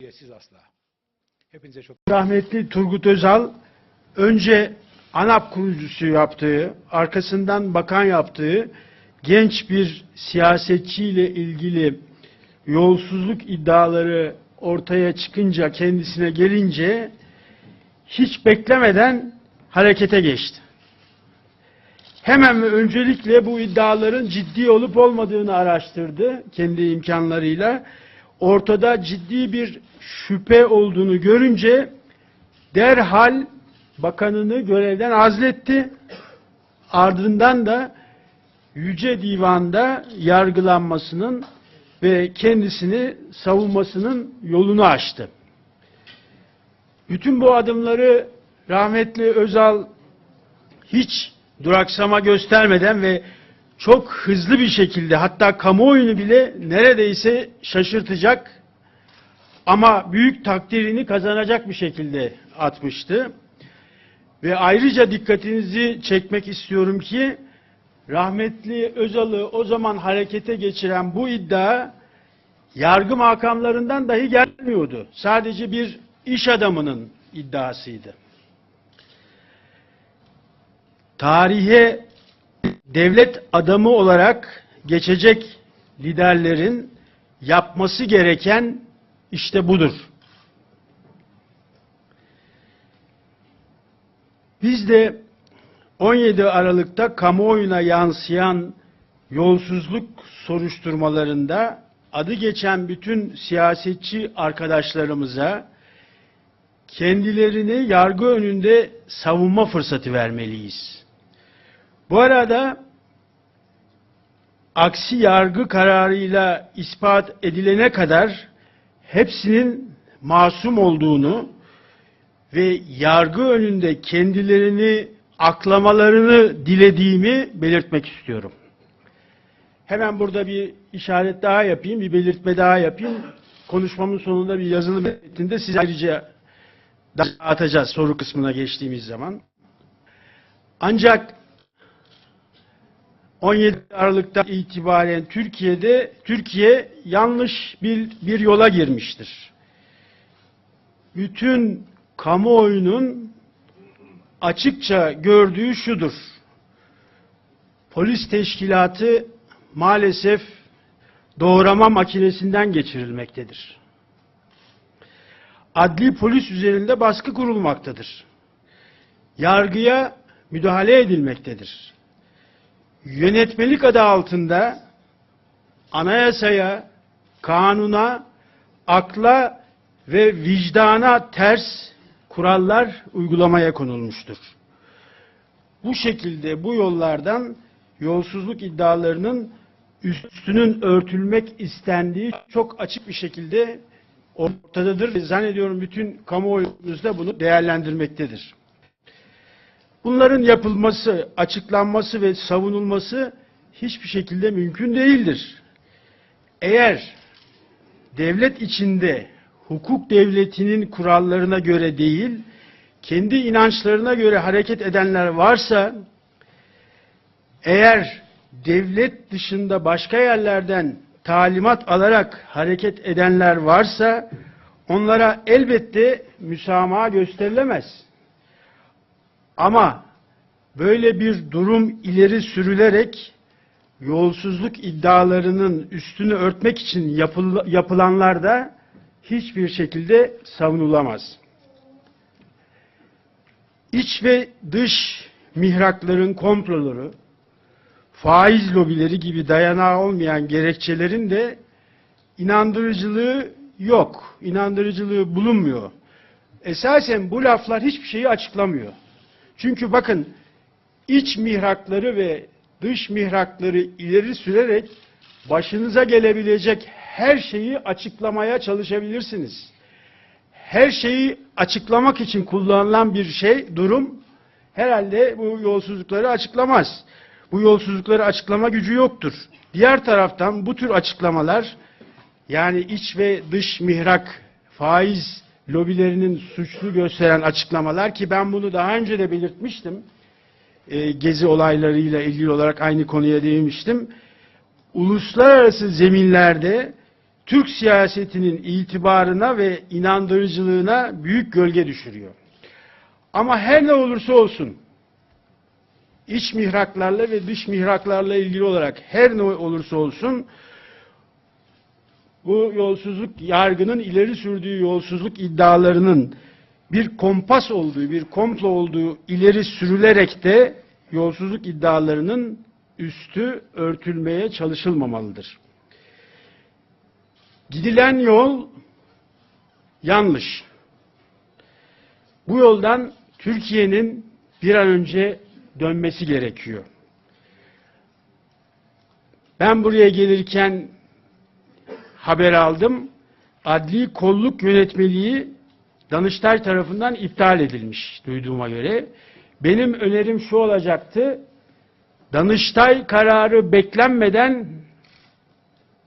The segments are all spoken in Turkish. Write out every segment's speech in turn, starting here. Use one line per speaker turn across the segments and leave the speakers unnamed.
Üyesiz asla. Hepinize çok
Rahmetli Turgut Özal önce ANAP kurucusu yaptığı, arkasından bakan yaptığı genç bir siyasetçiyle ilgili yolsuzluk iddiaları ortaya çıkınca kendisine gelince hiç beklemeden harekete geçti. Hemen ve öncelikle bu iddiaların ciddi olup olmadığını araştırdı kendi imkanlarıyla. Ortada ciddi bir şüphe olduğunu görünce derhal bakanını görevden azletti. Ardından da Yüce Divan'da yargılanmasının ve kendisini savunmasının yolunu açtı. Bütün bu adımları rahmetli Özal hiç duraksama göstermeden ve çok hızlı bir şekilde hatta kamuoyunu bile neredeyse şaşırtacak ama büyük takdirini kazanacak bir şekilde atmıştı. Ve ayrıca dikkatinizi çekmek istiyorum ki rahmetli Özal'ı o zaman harekete geçiren bu iddia yargı makamlarından dahi gelmiyordu. Sadece bir iş adamının iddiasıydı. Tarihe devlet adamı olarak geçecek liderlerin yapması gereken işte budur. Biz de 17 Aralık'ta kamuoyuna yansıyan yolsuzluk soruşturmalarında adı geçen bütün siyasetçi arkadaşlarımıza kendilerini yargı önünde savunma fırsatı vermeliyiz. Bu arada aksi yargı kararıyla ispat edilene kadar hepsinin masum olduğunu ve yargı önünde kendilerini aklamalarını dilediğimi belirtmek istiyorum. Hemen burada bir işaret daha yapayım, bir belirtme daha yapayım. Konuşmamın sonunda bir yazılı metninde size ayrıca dağıtacağız soru kısmına geçtiğimiz zaman. Ancak 17 Aralık'tan itibaren Türkiye'de Türkiye yanlış bir bir yola girmiştir. Bütün kamuoyunun açıkça gördüğü şudur. Polis teşkilatı maalesef doğrama makinesinden geçirilmektedir. Adli polis üzerinde baskı kurulmaktadır. Yargıya müdahale edilmektedir yönetmelik adı altında anayasaya, kanuna, akla ve vicdana ters kurallar uygulamaya konulmuştur. Bu şekilde bu yollardan yolsuzluk iddialarının üstünün örtülmek istendiği çok açık bir şekilde ortadadır. Zannediyorum bütün kamuoyumuz da bunu değerlendirmektedir. Bunların yapılması, açıklanması ve savunulması hiçbir şekilde mümkün değildir. Eğer devlet içinde hukuk devletinin kurallarına göre değil, kendi inançlarına göre hareket edenler varsa, eğer devlet dışında başka yerlerden talimat alarak hareket edenler varsa, onlara elbette müsamaha gösterilemez. Ama böyle bir durum ileri sürülerek yolsuzluk iddialarının üstünü örtmek için yapıl yapılanlar da hiçbir şekilde savunulamaz. İç ve dış mihrakların komploları, faiz lobileri gibi dayanağı olmayan gerekçelerin de inandırıcılığı yok, inandırıcılığı bulunmuyor. Esasen bu laflar hiçbir şeyi açıklamıyor. Çünkü bakın iç mihrakları ve dış mihrakları ileri sürerek başınıza gelebilecek her şeyi açıklamaya çalışabilirsiniz. Her şeyi açıklamak için kullanılan bir şey, durum herhalde bu yolsuzlukları açıklamaz. Bu yolsuzlukları açıklama gücü yoktur. Diğer taraftan bu tür açıklamalar yani iç ve dış mihrak, faiz lobilerinin suçlu gösteren açıklamalar ki ben bunu daha önce de belirtmiştim. E, gezi olaylarıyla ilgili olarak aynı konuya değinmiştim. Uluslararası zeminlerde Türk siyasetinin itibarına ve inandırıcılığına büyük gölge düşürüyor. Ama her ne olursa olsun iç mihraklarla ve dış mihraklarla ilgili olarak her ne olursa olsun bu yolsuzluk yargının ileri sürdüğü yolsuzluk iddialarının bir kompas olduğu, bir komplo olduğu ileri sürülerek de yolsuzluk iddialarının üstü örtülmeye çalışılmamalıdır. Gidilen yol yanlış. Bu yoldan Türkiye'nin bir an önce dönmesi gerekiyor. Ben buraya gelirken haber aldım. Adli kolluk yönetmeliği Danıştay tarafından iptal edilmiş duyduğuma göre. Benim önerim şu olacaktı. Danıştay kararı beklenmeden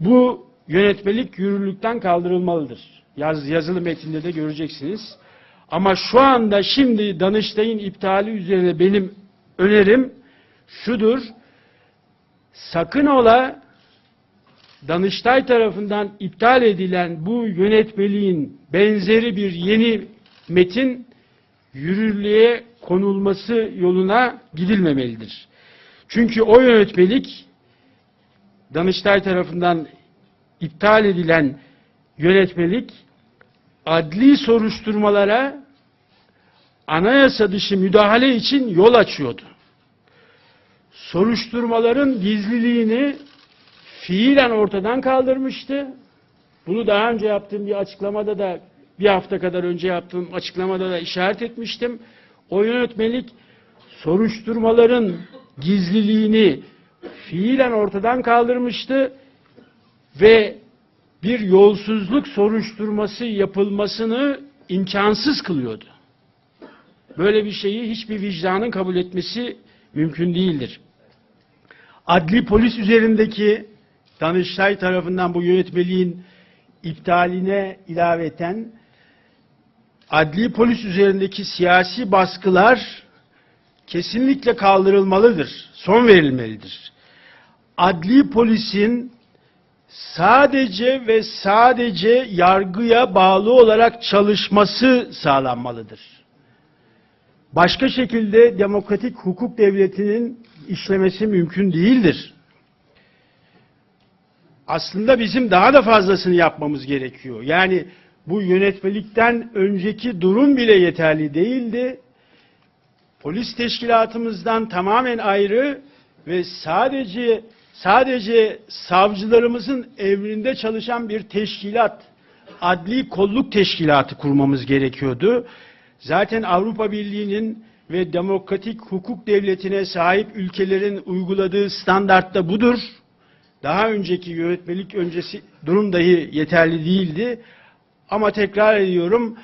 bu yönetmelik yürürlükten kaldırılmalıdır. Yaz, yazılı metinde de göreceksiniz. Ama şu anda şimdi Danıştay'ın iptali üzerine benim önerim şudur. Sakın ola Danıştay tarafından iptal edilen bu yönetmeliğin benzeri bir yeni metin yürürlüğe konulması yoluna gidilmemelidir. Çünkü o yönetmelik Danıştay tarafından iptal edilen yönetmelik adli soruşturmalara anayasa dışı müdahale için yol açıyordu. Soruşturmaların gizliliğini fiilen ortadan kaldırmıştı. Bunu daha önce yaptığım bir açıklamada da bir hafta kadar önce yaptığım açıklamada da işaret etmiştim. O yönetmelik soruşturmaların gizliliğini fiilen ortadan kaldırmıştı ve bir yolsuzluk soruşturması yapılmasını imkansız kılıyordu. Böyle bir şeyi hiçbir vicdanın kabul etmesi mümkün değildir. Adli polis üzerindeki Danıştay tarafından bu yönetmeliğin iptaline ilaveten adli polis üzerindeki siyasi baskılar kesinlikle kaldırılmalıdır, son verilmelidir. Adli polisin sadece ve sadece yargıya bağlı olarak çalışması sağlanmalıdır. Başka şekilde demokratik hukuk devletinin işlemesi mümkün değildir. Aslında bizim daha da fazlasını yapmamız gerekiyor. Yani bu yönetmelikten önceki durum bile yeterli değildi. Polis teşkilatımızdan tamamen ayrı ve sadece sadece savcılarımızın emrinde çalışan bir teşkilat, adli kolluk teşkilatı kurmamız gerekiyordu. Zaten Avrupa Birliği'nin ve demokratik hukuk devletine sahip ülkelerin uyguladığı standart da budur. Daha önceki yönetmelik öncesi durum dahi yeterli değildi. Ama tekrar ediyorum,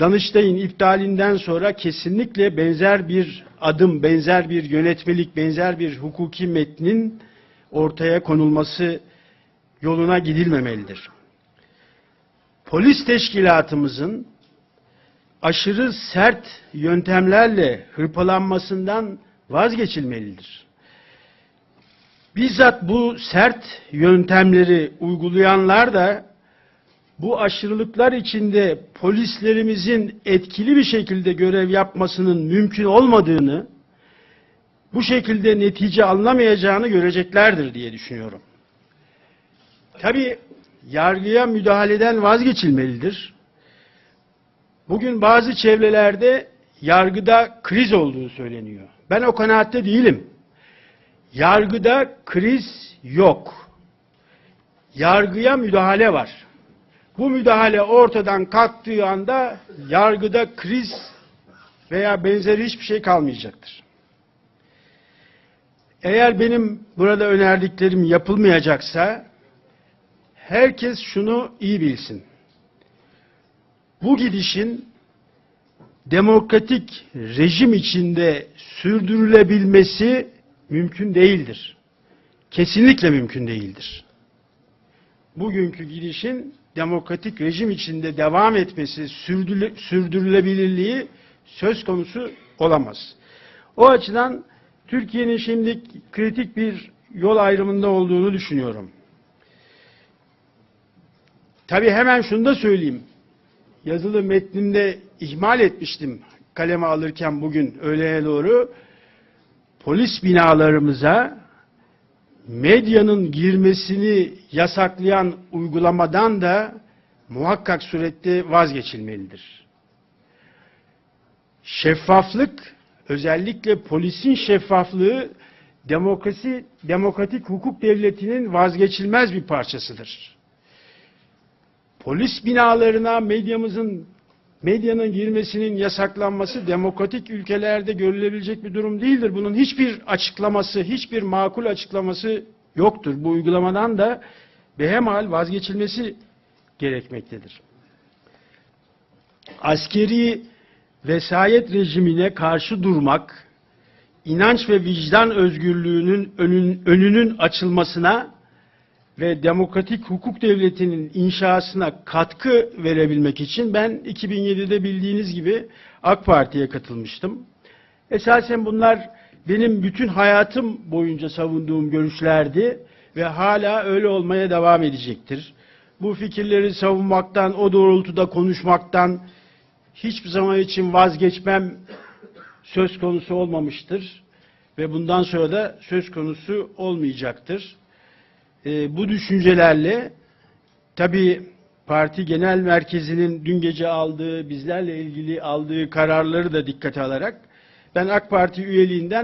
Danıştay'ın iptalinden sonra kesinlikle benzer bir adım, benzer bir yönetmelik, benzer bir hukuki metnin ortaya konulması yoluna gidilmemelidir. Polis teşkilatımızın aşırı sert yöntemlerle hırpalanmasından vazgeçilmelidir. Bizzat bu sert yöntemleri uygulayanlar da bu aşırılıklar içinde polislerimizin etkili bir şekilde görev yapmasının mümkün olmadığını, bu şekilde netice alınamayacağını göreceklerdir diye düşünüyorum. Tabi yargıya müdahaleden vazgeçilmelidir. Bugün bazı çevrelerde yargıda kriz olduğu söyleniyor. Ben o kanaatte değilim. Yargıda kriz yok. Yargıya müdahale var. Bu müdahale ortadan kalktığı anda yargıda kriz veya benzeri hiçbir şey kalmayacaktır. Eğer benim burada önerdiklerim yapılmayacaksa herkes şunu iyi bilsin. Bu gidişin demokratik rejim içinde sürdürülebilmesi mümkün değildir. Kesinlikle mümkün değildir. Bugünkü gidişin demokratik rejim içinde devam etmesi, sürdürülebilirliği söz konusu olamaz. O açıdan Türkiye'nin şimdi kritik bir yol ayrımında olduğunu düşünüyorum. tabii hemen şunu da söyleyeyim. Yazılı metnimde ihmal etmiştim kaleme alırken bugün öğleye doğru. Polis binalarımıza medyanın girmesini yasaklayan uygulamadan da muhakkak surette vazgeçilmelidir. Şeffaflık, özellikle polisin şeffaflığı demokrasi, demokratik hukuk devletinin vazgeçilmez bir parçasıdır. Polis binalarına medyamızın medyanın girmesinin yasaklanması demokratik ülkelerde görülebilecek bir durum değildir. Bunun hiçbir açıklaması, hiçbir makul açıklaması yoktur. Bu uygulamadan da behemal vazgeçilmesi gerekmektedir. Askeri vesayet rejimine karşı durmak, inanç ve vicdan özgürlüğünün önün- önünün açılmasına ve demokratik hukuk devletinin inşasına katkı verebilmek için ben 2007'de bildiğiniz gibi AK Parti'ye katılmıştım. Esasen bunlar benim bütün hayatım boyunca savunduğum görüşlerdi ve hala öyle olmaya devam edecektir. Bu fikirleri savunmaktan, o doğrultuda konuşmaktan hiçbir zaman için vazgeçmem söz konusu olmamıştır ve bundan sonra da söz konusu olmayacaktır. Ee, bu düşüncelerle tabii parti genel merkezinin dün gece aldığı, bizlerle ilgili aldığı kararları da dikkate alarak ben AK Parti üyeliğinden